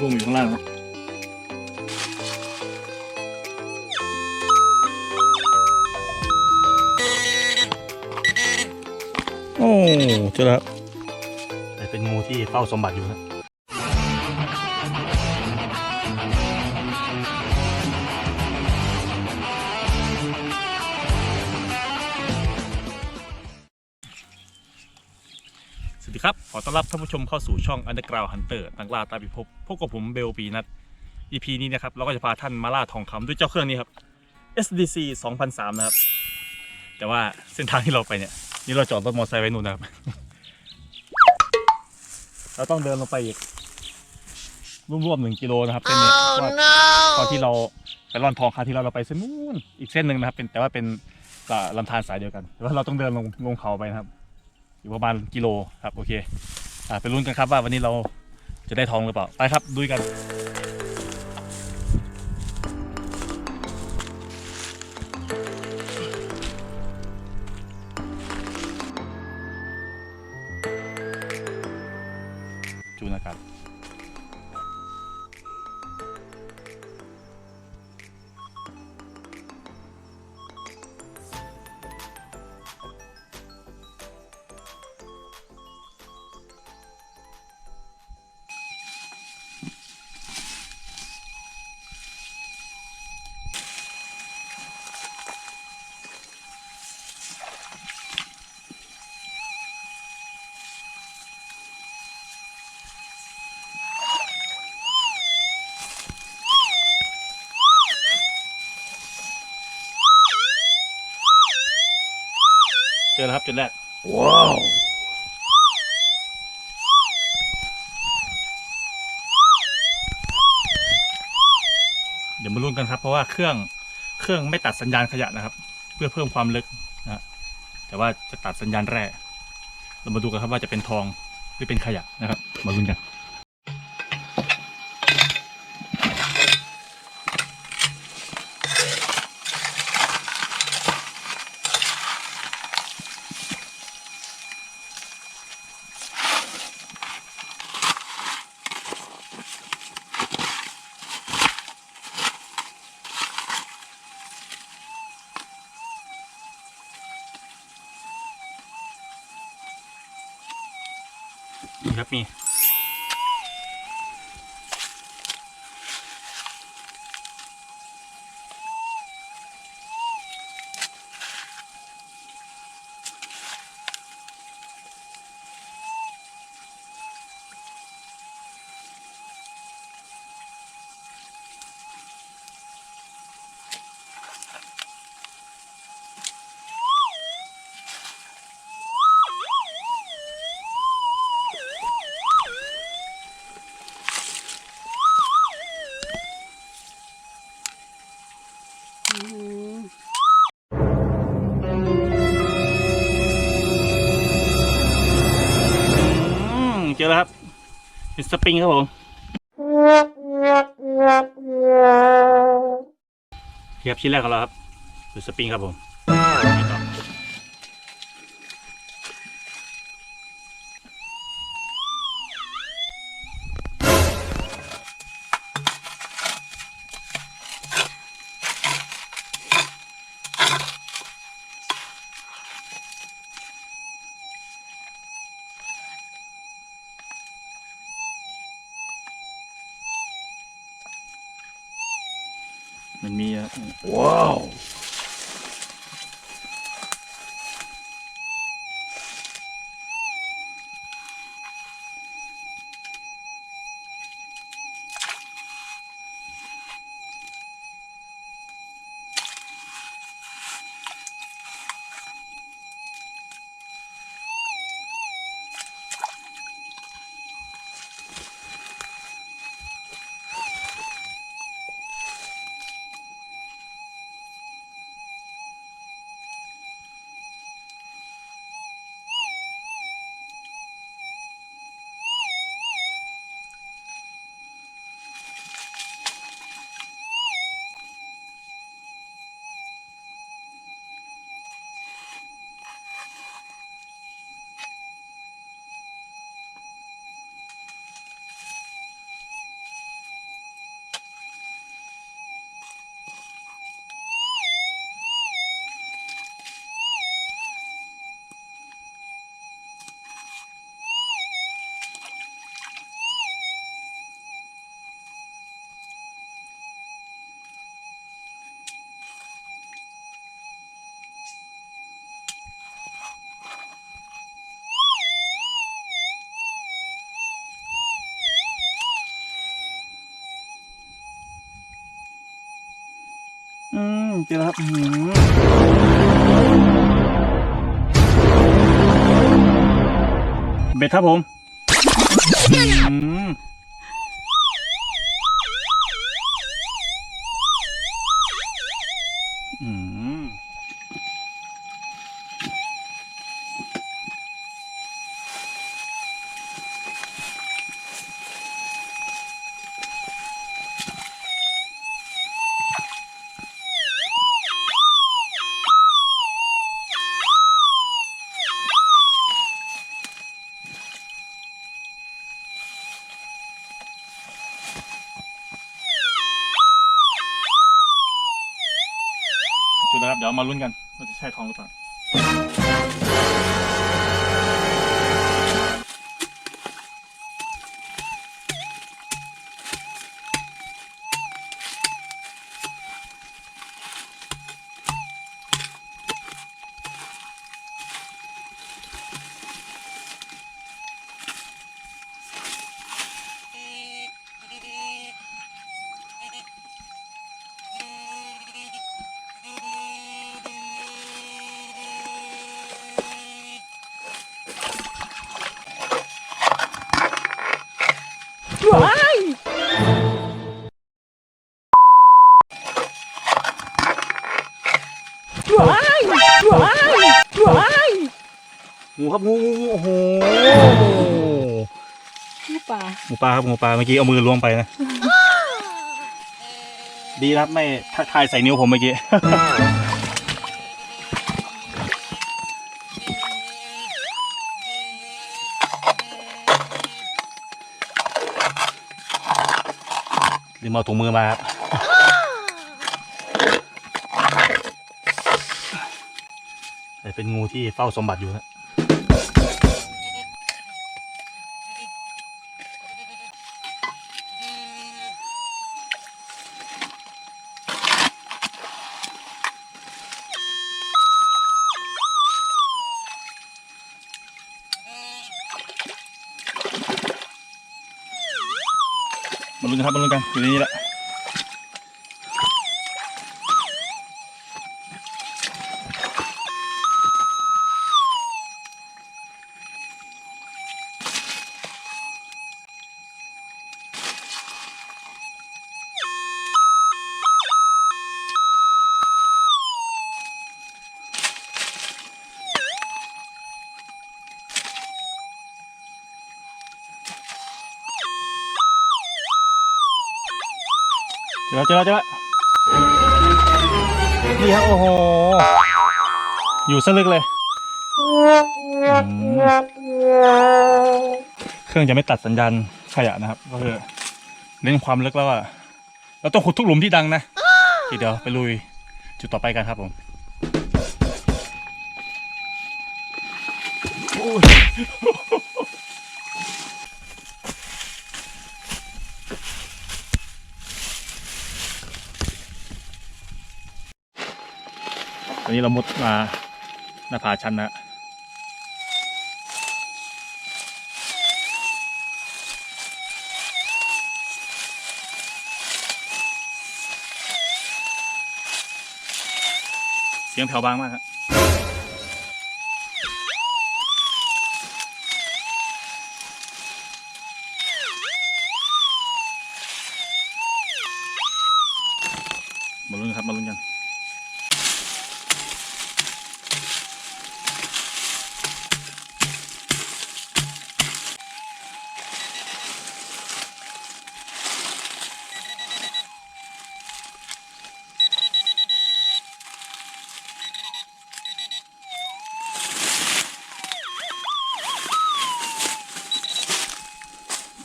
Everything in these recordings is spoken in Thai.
ร่วงอยู่ข้างล่างนะโอ้เจอแล้วแต่เป็นงูที่เฝ้าสมบัติอยู่นะ วัสดีครับ ขอต้อนรับท่านผู้ชมเข้าสู่ช่อง Underground Hunter ตั้งล่าตามพิภพพบกับผมเบลปีนัท EP นี้นะครับ เราก็จะพาท่านมาล่าทองคำด้วยเจ้าเครื่องนี้ครับ SDC 2003 นะครับ แต่ว่าเส้นทางที่เราไปเนี่ย นี่เราจอดรถมอเตอร์ไซค์ไว้นู่นนะครับ เราต้องเดินลงไปอีกรวมๆหนึ่งกิโลนะครับเส้นนี้เพราะว่าตอนที่เราไปร่อนทองคราวที่เราเราไปเส้นนู้นอีกเส้นหนึ่งนะครับ เป็นแต่ว่าเป็นกับลำธารสายเดียวกันแต่ว่าเราต้องเดินลงลงเขาไปนะครับ อยู่ประมาณกิโลครับโอเคอ่าไปลุ้นกันครับว่าวันนี้เราจะได้ทองหรือเปล่าไปครับดูกัน จอแล้วครับจุดแรก ว้าว เดี๋ยวมาลุ้นกันครับ เพราะว่าเครื่องเครื่องไม่ตัดสัญญาณขยะนะครับ เพื่อเพิ่มความลึกนะฮะแต่ว่าจะตัดสัญญาณแร่เรามาดูกันครับว่าจะเป็นทองหรือเป็นขยะนะครับ มาลุ้นกันนี่ แล้วครับเป็นสปริงครับผมเทียบชิ้นแรกของเราครับเป็นสปริงครับผม มี เจอแล้วครับหืมเบ็ดครับผมอื้อหือ ยวมาลุ้นกันว่าจะใช่ทองหรือเปล่า ครับงูงูงูโอ้โหลูกปลางูปลาครับงูปลาเมื่อกี้เอามือล้วงไปนะ ดีนะครับไม่ทักทายใส่นิ้วผมเมื่อกี้ ลืมเอาถุงมือมาครับแต่เป็นงูที่เฝ้าสมบัติอยู่นะ มาลุ้นกั เจอแล้วเจอแล้วเจอแล้วนี่ครับโอ้โห อยู่ซะลึกเลย เครื่องจะไม่ตัดสัญญาณขยะนะครับ ก็คือเน้นความลึกแล้วอะเราต้องขุดทุกหลุมที่ดังนะโอเดียวไปลุยจุดต่อไปกันครับผมโอ้ย ตอนนี้เรามุดมาหน้าผาชันนะเสียงแผ่วบางมากครับ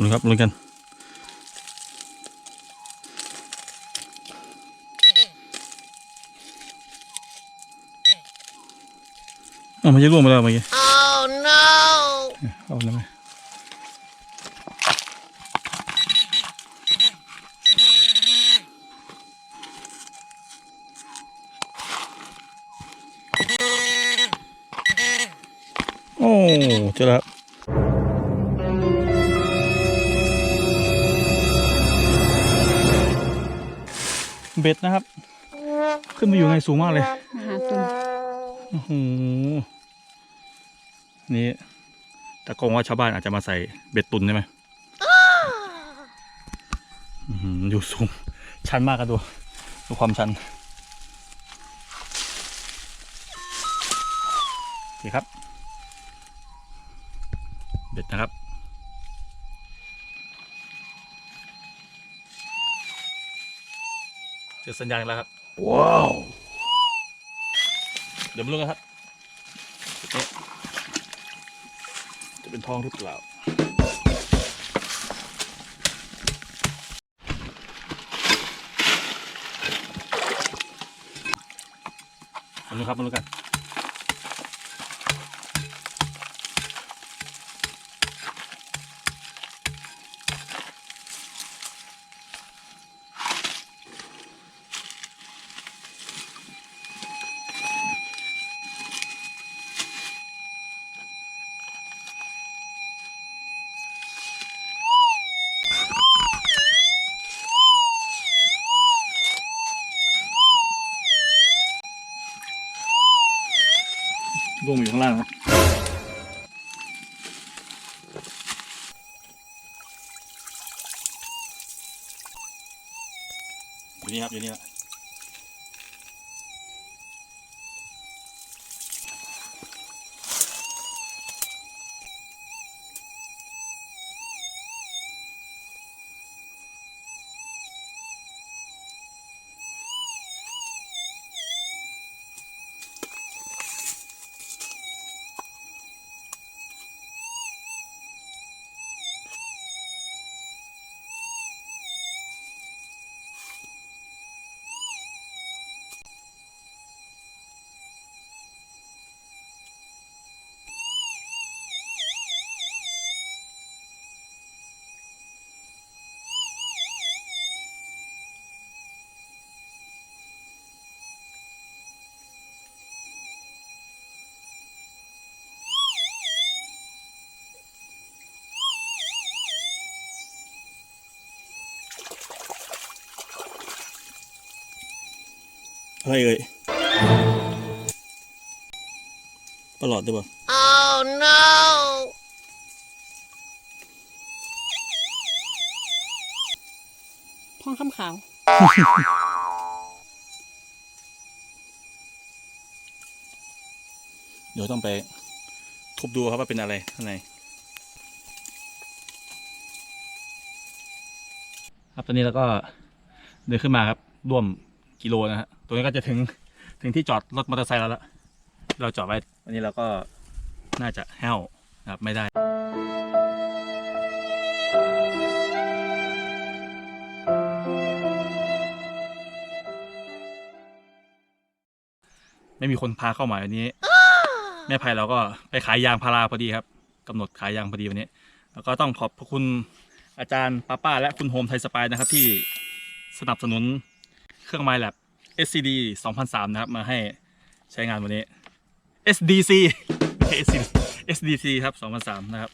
ลุ้นครับลุ้นกันอ้าวมันจะร่วงไปแล้วเมื่อกี้ Oh no! เอาแล้วไหมโอ้เจอแล้ว เบ็ดนะครับ ขึ้นมาอยู่ไงสูงมากเลยอาหารตุนโอ้โหนี่แต่กงว่าชาวบ้านอาจจะมาใส่เบ็ดตุนใช่ไหมอื้อหืออยู่สูง ชันมากกันดูดูความชันโอเคครับ เบ็ดนะครับ เจอสัญญาณแล้วครับ ว้าว เดี๋ยวมาดูกันครับจุดนี้จะเป็นทองหรือเปล่า มาดูครับมาดูกัน ร่วงอยู่ข้างล่างครับอยู่นี่ครับอยู่นี่แหละ อะไรเอ่ยประหลอดด้วยป่ะ Oh no! ทองคำขาว เดี๋ยวต้องไปทุบดูครับว่าเป็นอะไรข้างในครับตอนนี้เราก็เดินขึ้นมาครับร่วม กิโลนะฮะตรงนี้ก็จะถึงถึงที่จอดรถมอเตอร์ไซค์แล้วละเราจอดไว้วันนี้เราก็น่าจะแห้วนะครับไม่ได้ไม่มีคนพาเข้ามาวันนี้ แม่ไผ่เราก็ไปขายยางพาราพอดีครับกำหนดขายยางพอดีวันนี้ แล้วก็ต้องขอบพระคุณอาจารย์ป้าป้าและคุณโฮมไทยสปายนะครับที่สนับสนุน เครื่องไม้แลบ SCD 2003 นะครับ มาให้ใช้งานวันนี้ SDC SCD SDC ครับ 2003 นะครับ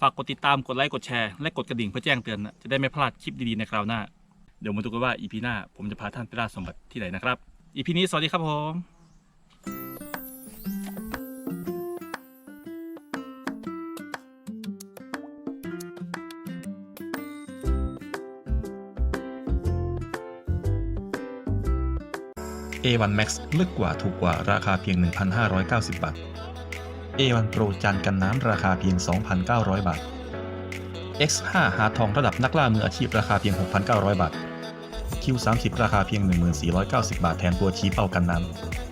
ฝากกดติดตาม กดไลค์ กดแชร์ และกดกระดิ่งเพื่อแจ้งเตือนนะจะได้ไม่พลาดคลิปดี ๆ ในคราวหน้า เดี๋ยวมาดูกันว่า EP หน้า ผมจะพาท่านไปล่าสมบัติที่ไหนนะครับ EP นี้สวัสดีครับผม A1 Max ลึกกว่าถูกกว่าราคาเพียง 1,590 บาท A1 Pro จานกันน้ำราคาเพียง 2,900 บาท X5 หาทองระดับนักล่ามืออาชีพราคาเพียง 6,900 บาท Q30 ราคาเพียง 1490 บาทแทนตัวชี้เป้ากันน้ำ